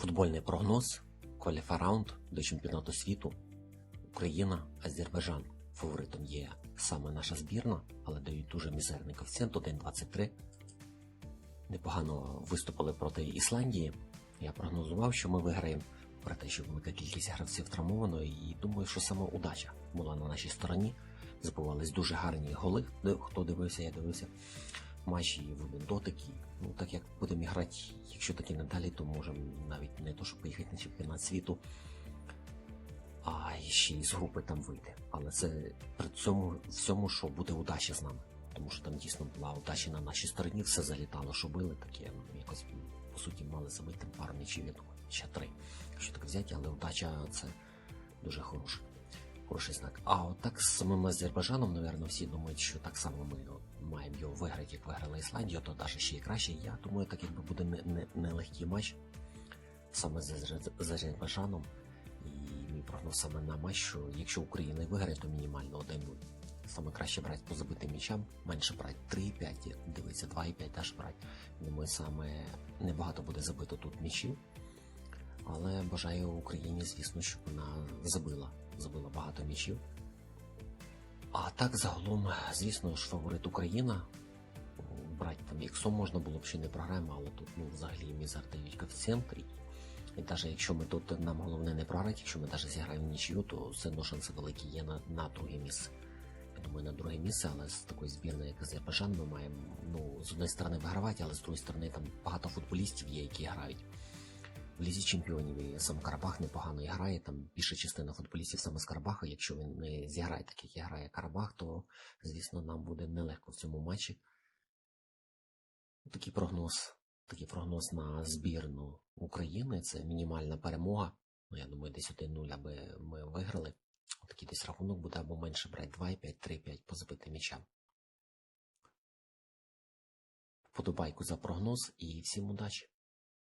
Футбольний прогноз кваліфараунд до чемпіонату світу. Україна, Азербайджан. Фаворитом є саме наша збірна, але дають дуже мізерний коефіцієнт 1,23. Непогано виступили проти Ісландії. Я прогнозував, що ми виграємо про те, що велика кількість гравців травмовано, і думаю, що саме удача була на нашій стороні. Забувались дуже гарні голи. Хто дивився, я дивився матчі в один дотик. Ну, так як будемо грати, якщо таки надалі, то можемо навіть не то, щоб поїхати на чемпіонат світу, а ще й з групи там вийти. Але це при цьому всьому, що буде удача з нами. Тому що там дійсно була удача на нашій стороні, все залітало, що били, таке ну, якось по суті мали забити там пару м'ячів, я думаю, ще три. Якщо так взяти, але удача це дуже хороша. Хороший знак. А от так з самим Азербайджаном, напевно, всі думають, що так само ми його виграти, як виграли Ісландію, то навіть ще й краще. Я думаю, так якби буде не, не, нелегкий матч саме з Азербайджаном. І мій прогноз саме на матч, що якщо Україна виграє, то мінімально 1-0. Саме краще брати по забитим м'ячам, менше брати 3,5, дивиться 2,5 теж брати. Думаю, саме небагато буде забито тут м'ячів. Але бажаю Україні, звісно, щоб вона забила, забила багато м'ячів. А так загалом, звісно ж, фаворит Україна. Брати там іксом можна було б ще не програємо, але тут ну, взагалі мізер дають коефіцієнт. І, і навіть якщо ми тут нам головне не програти, якщо ми навіть зіграємо нічию, то все одно шанси великі є на, на друге місце. Я думаю, на друге місце, але з такої збірної, як Азербайджан, ми маємо ну, з однієї сторони вигравати, але з другої сторони там багато футболістів є, які грають. В лізі чемпіонів і сам Карабах непогано грає. Там більша частина футболістів саме з Карабаха. Якщо він не зіграє так, як грає Карабах, то звісно нам буде нелегко в цьому матчі. Такий прогноз, такий прогноз на збірну України. Це мінімальна перемога. Ну, я думаю, десь 1-0, аби ми виграли. Такий десь рахунок буде або менше брати 2,5, 3,5 по забитим м'ячам. Вподобайку за прогноз і всім удачі!